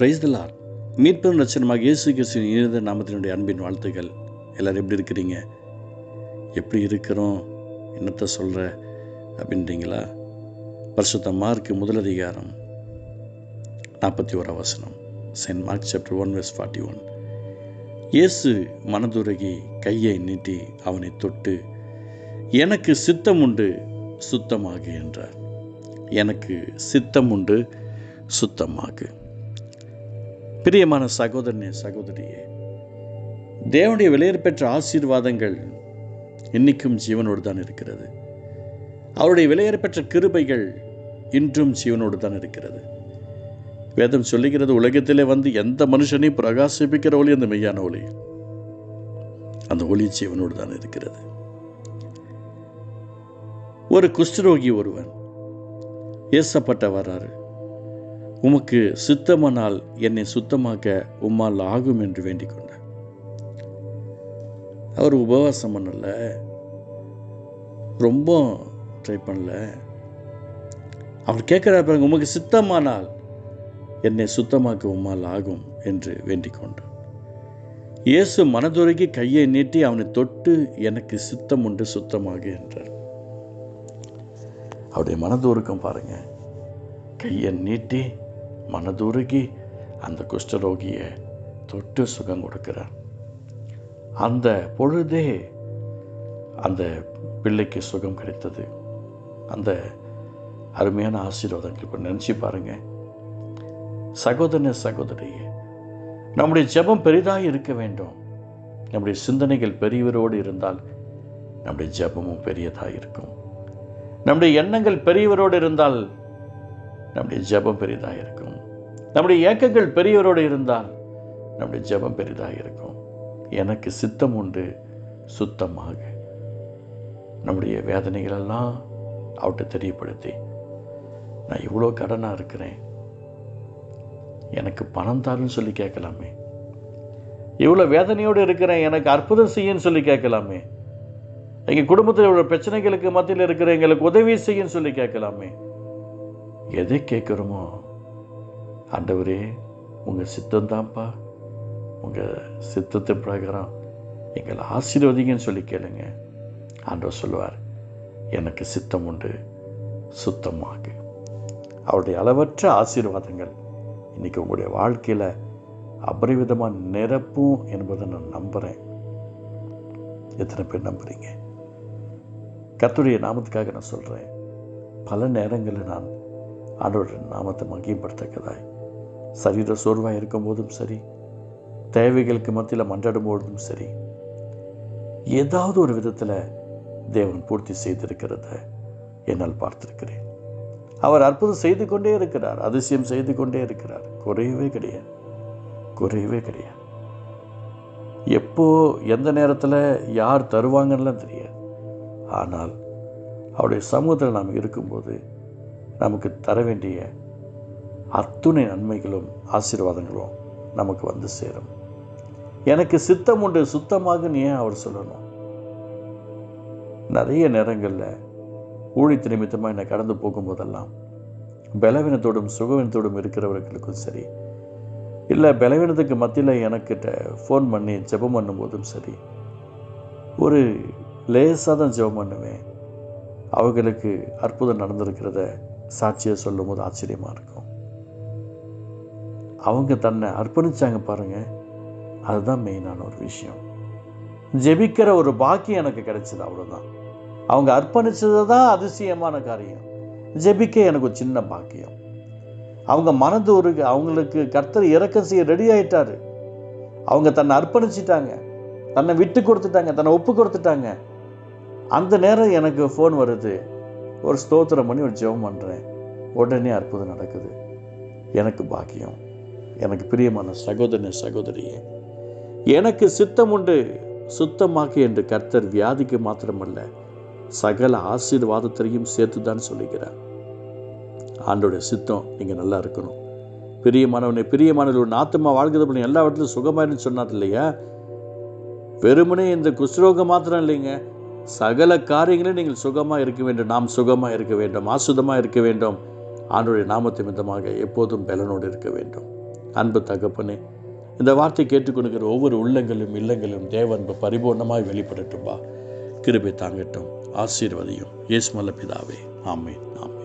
Price தலார் மீட்பெரும் ரச்சனமாக இயேசு கிறிஸ்துவின் இனித நாமத்தினுடைய அன்பின் வாழ்த்துக்கள். எல்லோரும் எப்படி இருக்கிறீங்க? எப்படி இருக்கிறோம்? என்னத்தை சொல்கிற அப்படின்றீங்களா? பரிசுத்த மார்க் முதல் அதிகாரம் நாற்பத்தி ஓரா வசனம். Saint Mark chapter one verse forty one. இயேசு மனதுருகி கையை நீட்டி அவனை தொட்டு எனக்கு சித்தம் உண்டு சுத்தமாகு என்றார். எனக்கு சித்தம் உண்டு சுத்தமாகு பிரியமான சகோதரனே சகோதரியே தேவனுடைய விலையர் பெற்ற ஆசீர்வாதங்கள் இன்னைக்கும் ஜீவனோடு தான் இருக்கிறது. அவருடைய விலையர் பெற்ற கிருபைகள் இன்றும் ஜீவனோடு தான் இருக்கிறது. வேதம் சொல்லுகிறது உலகத்திலே வந்து எந்த மனுஷனையும் பிரகாசிப்பிக்கிற ஒளி? அந்த மெய்யான ஒளி. அந்த ஒளி ஜீவனோடு தான் இருக்கிறது. ஒரு குஷ்டரோகி ஒருவன் ஏசப்பட்ட வர்றாரு உமக்கு சுத்தமானால் என்னை சுத்தமாக்க உம்மால் ஆகும் என்று வேண்டிக் கொண்டார். அவர் உபவாசம் பண்ணல. ரொம்ப ட்ரை பண்ணல. அவர் கேட்குறாரு பாருங்க உமக்கு சித்தமானால் என்னை சுத்தமாக்க உம்மால் ஆகும் என்று வேண்டிக் கொண்டார். இயேசு மனதுரைக்கு கையை நீட்டி அவனை தொட்டு எனக்கு சித்தம் உண்டு சுத்தமாக என்றார். அவருடைய மனதுருக்கம் பாருங்க. கையை நீட்டி மனதுருகி அந்த குஷ்டரோகியை தொட்டு சுகம் கொடுக்கிறார். அந்த பொழுதே அந்த பிள்ளைக்கு சுகம் கிடைத்தது. அந்த அருமையான ஆசீர்வாதங்கள் இப்போ நினச்சி பாருங்க. சகோதரன சகோதரியே நம்முடைய ஜெபம் பெரிதாக இருக்க வேண்டும். நம்முடைய சிந்தனைகள் பெரியவரோடு இருந்தால் நம்முடைய ஜெபமும் பெரியதாக இருக்கும். நம்முடைய எண்ணங்கள் பெரியவரோடு இருந்தால் நம்முடைய ஜெபம் பெரியதாக இருக்கும். நம்முடைய ஏக்கங்கள் பெரியவரோடு இருந்தால் நம்முடைய ஜெபம் பெரிதாக இருக்கும். எனக்கு சித்தம் உண்டு சுத்தமாக. நம்முடைய வேதனைகளெல்லாம் அவட்ட தெரியப்படுத்தி நான் இவ்வளோ கடனாக இருக்கிறேன். எனக்கு பணம் தாருன்னு சொல்லி கேட்கலாமே. இவ்வளோ வேதனையோடு இருக்கிறேன் எனக்கு அற்புதம் செய்யன்னு சொல்லி கேட்கலாமே. எங்கள் குடும்பத்தில் இவ்வளோ பிரச்சனைகளுக்கு மத்தியில் இருக்கிற எங்களுக்கு உதவி செய்யன்னு சொல்லி கேட்கலாமே. எதை கேட்குறோமோ ஆண்டவரே உங்கள் சித்தம்தான்ப்பா. உங்கள் சித்தத்தை பிரகாரம் எங்களை ஆசீர்வதிங்கன்னு சொல்லி கேளுங்க. ஆண்டவர் சொல்லுவார் எனக்கு சித்தம் உண்டு சுத்தமாக அவருடைய அளவற்ற ஆசீர்வாதங்கள் இன்றைக்கி உங்களுடைய வாழ்க்கையில் அபரிவிதமாக நிரப்பும் என்பதை நான் நம்புகிறேன் எத்தனை பேர் நம்புகிறீங்க கத்துடைய நாமத்துக்காக நான் சொல்கிறேன் பல நேரங்களில் நான் ஆண்டோட நாமத்தை மகிமைப்படுத்தக்கதாய். சரீர சோர்வாக இருக்கும்போதும் சரி தேவைகளுக்கு மத்தியில் மன்றாடும் போதும் சரி ஏதாவது ஒரு விதத்தில் தேவன் பூர்த்தி செய்திருக்கிறத என்னால் பார்த்திருக்கிறேன். அவர் அற்புதம் செய்து கொண்டே இருக்கிறார் அதிசயம் செய்து கொண்டே இருக்கிறார். குறையவே கிடையாது. குறையவே கிடையாது. எப்போ எந்த நேரத்தில் யார் தருவாங்கன்னெலாம் தெரியாது. ஆனால் அவருடைய சமூகத்தில் நாம் இருக்கும்போது நமக்கு தர வேண்டிய அத்துணை நன்மைகளும் ஆசீர்வாதங்களும் நமக்கு வந்து சேரும். எனக்கு சித்தம் உண்டு சுத்தமாக ஏன் அவர் சொல்லணும்? நிறைய நேரங்களில் ஊழித்து நிமித்தமாக என்னை கடந்து போகும்போதெல்லாம் பலவீனத்தோடும் சுகவீனத்தோடும் இருக்கிறவர்களுக்கும் சரி இல்லை பலவீனத்துக்கு மத்தியில் எனக்கிட்ட ஃபோன் பண்ணி ஜெபம் பண்ணும்போதும் சரி ஒரு லேசாக தான் ஜெபம் பண்ணுவேன். அவர்களுக்கு அற்புதம் நடந்திருக்கிறத சாட்சியை சொல்லும் போது ஆச்சரியமாக இருக்கும். அவங்க தன்னை அர்ப்பணித்தாங்க பாருங்கள் அதுதான் மெயினான ஒரு விஷயம். ஜெபிக்கிற ஒரு பாக்கியம் எனக்கு கிடைச்சது அவ்வளோதான் அவங்க அர்ப்பணித்தது தான் அதிசயமான காரியம். ஜெபிக்க எனக்கு ஒரு சின்ன பாக்கியம். அவங்க மனது ஒரு அவங்களுக்கு கர்த்தர் இறக்கம் செய்ய ரெடி ஆயிட்டாரு. அவங்க தன்னை அர்ப்பணிச்சிட்டாங்க. தன்னை விட்டு கொடுத்துட்டாங்க தன்னை ஒப்பு கொடுத்துட்டாங்க. அந்த நேரம் எனக்கு ஃபோன் வருது. ஒரு ஸ்தோத்திரம் பண்ணி ஒரு ஜெபம் பண்ணுறேன் உடனே அற்புதம் நடக்குது. எனக்கு பாக்கியம். எனக்கு பிரியமான சகோதரனே சகோதரியே எனக்கு சித்தம் உண்டு. சுத்தமாக்கு என்று கர்த்தர் வியாதிக்கு மாத்திரமல்ல சகல ஆசீர்வாதத்திலையும் சேர்த்து தான் சொல்லுகிறார். ஆண்டோடைய சித்தம் நீங்கள் நல்லா இருக்கணும். பிரியமானவனை பிரியமானவர்கள் ஆத்மா வாழ்கிறது பண்ணி எல்லா இடத்துலையும் சுகமாயிருன்னு சொன்னார் இல்லையா? வெறுமனே இந்த குஷ்ரோகம் மாத்திரம் இல்லைங்க. சகல காரியங்களும் நீங்கள் சுகமாக இருக்க வேண்டும். நாம் சுகமாக இருக்க வேண்டும். ஆசுதமாக இருக்க வேண்டும். ஆண்டோடைய நாமத்தை மிதமாக எப்போதும் பலனோடு இருக்க வேண்டும். அன்பு தகப்பனே இந்த வார்த்தை கேட்டுக்கொடுக்கிற ஒவ்வொரு உள்ளங்களும் இல்லங்களும் தேவன்பு பரிபூர்ணமாய் வெளிப்படட்டும்பா. கிருபை தாங்கட்டும் ஆசீர்வதியும். இயேசு பிதாவே ஆமென் ஆமென்.